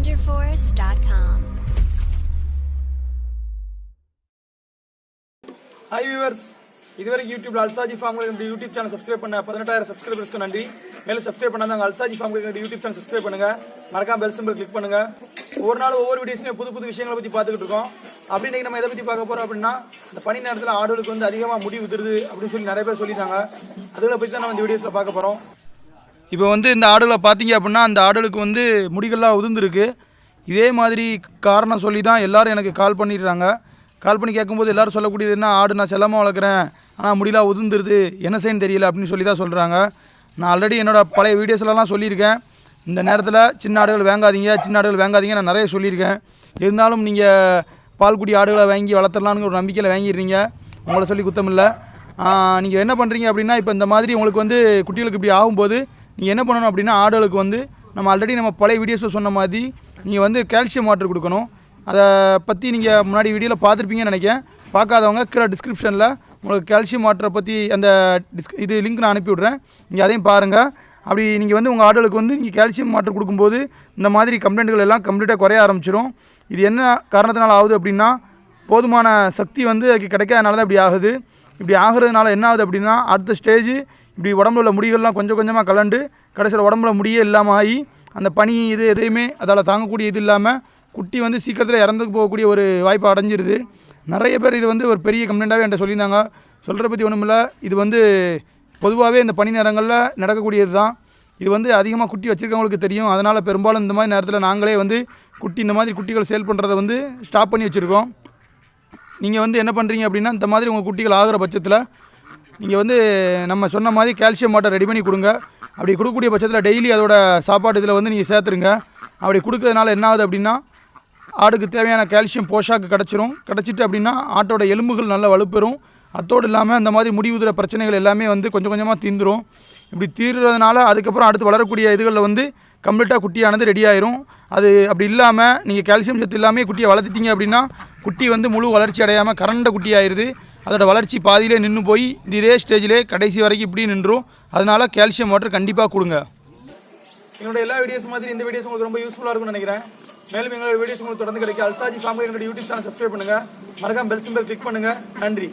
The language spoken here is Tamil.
wonderforest.com. ஹாய் வியூவர்ஸ் இதுவரைக்கும் யூடியூப்ல அல்சாஜி ஃபார்ம் யூடியூப் சேனல் சப்ஸ்கிரைப் பண்ண பதினெட்டாயிரம் சப்ஸ்கிரைபர்ஸ்க்கு நன்றி. மேலும் சப்ஸ்கிரைப் பண்ணாங்க அல்சாஜி ஃபார்ம் யூடியூப் சேனல் சப்ஸ்கிரைப் பண்ணுங்க. மறக்காம பெல் சிம்பிள் கிளிக் பண்ணுங்க. ஒவ்வொரு நாள் ஒவ்வொரு வீடியோஸ்லையும் புது புது விஷயங்களை பத்தி பார்த்துக்கிட்டு இருக்கோம். அப்படி இன்னைக்கு நம்ம எதை பத்தி பார்க்க போறோம் அப்படின்னா இந்த பனி நேரத்தில் ஆடுகளுக்கு வந்து அதிகமாக முடி உதிருது அப்படின்னு சொல்லி நிறைய பேர் சொல்லிட்டாங்க அதுகளை பத்தி தான் நம்ம இந்த வீடியோஸ்ல பார்க்க போறோம். இப்போ வந்து இந்த ஆடுகளை பார்த்தீங்க அப்படின்னா அந்த ஆடுகளுக்கு வந்து முடிகள்லாம் உதிர்ந்துருக்கு. இதே மாதிரி காரணம் சொல்லி தான் எல்லோரும் எனக்கு கால் பண்ணிடுறாங்க. கால் பண்ணி கேட்கும்போது எல்லோரும் சொல்லக்கூடியது என்ன ஆடு நான் செல்லமாக வளர்க்குறேன் ஆனால் முடியெல்லாம் உதிர்ந்துருது என்ன செய்யன்னு தெரியல அப்படின்னு சொல்லி தான் சொல்கிறாங்க நான் ஆல்ரெடி என்னோடய பழைய வீடியோஸ்லலாம் சொல்லியிருக்கேன். இந்த நேரத்தில் சின்ன ஆடுகள் வாங்காதீங்க சின்ன ஆடுகள் வாங்காதீங்க நான் நிறைய சொல்லியிருக்கேன். இருந்தாலும் நீங்கள் பால்குடி ஆடுகளை வாங்கி வளர்த்துடலான்னு ஒரு நம்பிக்கையில் வாங்கிடுறீங்க. உங்களை சொல்லி குத்தமில்லை. நீங்கள் என்ன பண்ணுறீங்க அப்படின்னா இப்போ இந்த மாதிரி உங்களுக்கு வந்து குட்டிகளுக்கு இப்படி ஆகும்போது நீங்கள் என்ன பண்ணணும் அப்படின்னா ஆடுகளுக்கு வந்து நம்ம ஆல்ரெடி நம்ம பழைய வீடியோஸில் சொன்ன மாதிரி நீங்கள் வந்து கால்சியம் வாட்டர் கொடுக்கணும். அதை பற்றி நீங்கள் முன்னாடி வீடியோவில் பார்த்துருப்பீங்கன்னு நினைக்கிறேன். பார்க்காதவங்க கீழே டிஸ்கிரிப்ஷனில் உங்களுக்கு கால்சியம் வாட்டரை பற்றி அந்த டிஸ்க் இது லிங்க் நான் அனுப்பி விட்றேன். நீங்கள் அதையும் பாருங்கள் அப்படி நீங்கள் வந்து உங்கள் ஆடுகளுக்கு வந்து நீங்கள் கால்சியம் வாட்டர் கொடுக்கும்போது இந்த மாதிரி கம்ப்ளைண்ட்டுகள் எல்லாம் கம்ப்ளீட்டாக குறைய ஆரம்பிச்சிடும் இது என்ன காரணத்தினால் ஆகுது அப்படின்னா போதுமான சக்தி வந்து அதுக்கு கிடைக்காதனால தான் இப்படி ஆகுது. இப்படி ஆகுறதுனால என்ன ஆகுது அப்படின்னா அடுத்த ஸ்டேஜ் இப்படி உடம்புல உள்ள முடிகள்லாம் கொஞ்சம் கொஞ்சமாக கலண்டு கடைசியில் உடம்புல முடியே இல்லாமல் ஆகி அந்த பனி இது எதையுமே அதால் தாங்கக்கூடிய இது இல்லாமல் குட்டி வந்து சீக்கிரத்தில் இறந்து போகக்கூடிய ஒரு வாய்ப்பு அடைஞ்சிருது. நிறைய பேர் இது வந்து ஒரு பெரிய கம்ப்ளைண்ட்டாகவே என்கிட்ட சொல்லியிருந்தாங்க. சொல்கிற பற்றி ஒன்றும் இல்லை. இது வந்து பொதுவாகவே இந்த பனி நேரங்களில் நடக்கக்கூடியது தான். இது வந்து அதிகமாக குட்டி வச்சுருக்கவங்களுக்கு தெரியும். அதனால் பெரும்பாலும் இந்த மாதிரி நேரத்தில் நாங்களே வந்து குட்டி இந்த மாதிரி குட்டிகள் சேல் பண்ணுறதை வந்து ஸ்டாப் பண்ணி வச்சுருக்கோம். நீங்கள் வந்து என்ன பண்ணுறீங்க அப்படின்னா இந்த மாதிரி உங்கள் குட்டிகள் ஆகிற பட்சத்தில் நீங்கள் வந்து நம்ம சொன்ன மாதிரி கால்சியம் வாட்டர் ரெடி பண்ணி கொடுங்க. அப்படி கொடுக்கக்கூடிய பட்சத்தில் டெய்லி அதோட சாப்பாடு இதில் வந்து நீங்கள் சேர்த்துருங்க. அப்படி கொடுக்கறதுனால என்ன ஆகுது அப்படின்னா ஆடுக்கு தேவையான கால்சியம் போஷாக்கு கிடச்சிரும். கிடச்சிட்டு அப்படின்னா ஆட்டோட எலும்புகள் நல்லா வலுப்பெறும். அத்தோடு இல்லாமல் இந்த மாதிரி முடிவுதுற பிரச்சனைகள் எல்லாமே வந்து கொஞ்சம் கொஞ்சமாக தீந்துடும் இப்படி தீர்றதுனால அதுக்கப்புறம் அடுத்து வளரக்கூடிய இதுகளில் வந்து கம்ப்ளீட்டாக குட்டியானது ரெடி ஆயிரும். அது அப்படி இல்லாமல் நீங்கள் கால்சியம் சத்து இல்லாமல் குட்டியை வளர்த்துட்டீங்க அப்படின்னா குட்டி வந்து முழு வளர்ச்சி அடையாமல் கரண்ட குட்டி ஆயிடுது அதோட வளர்ச்சி பாதியிலே நின்று போய் இந்த இதே ஸ்டேஜிலே கடைசி வரைக்கும் இப்படி நின்றும் அதனால் கால்சியம் வாட்டர் கண்டிப்பாக கொடுங்க. என்னோட எல்லா வீடியோஸ் மாதிரி இந்த வீடியோஸ் உங்களுக்கு ரொம்ப யூஸ்ஃபுல்லாக இருக்கும்னு நினைக்கிறேன். மேலும் எங்களோட வீடியோஸ் உங்களுக்கு தொடர்ந்து கிடைக்கும் அல்சாஜி ஃபார்ம் எங்களோட யூடியூப் சேனல் சப்ஸ்கிரைப் பண்ணுங்கள் மறக்காம பெல் சிம்பிள் கிளிக் பண்ணுங்கள் நன்றி.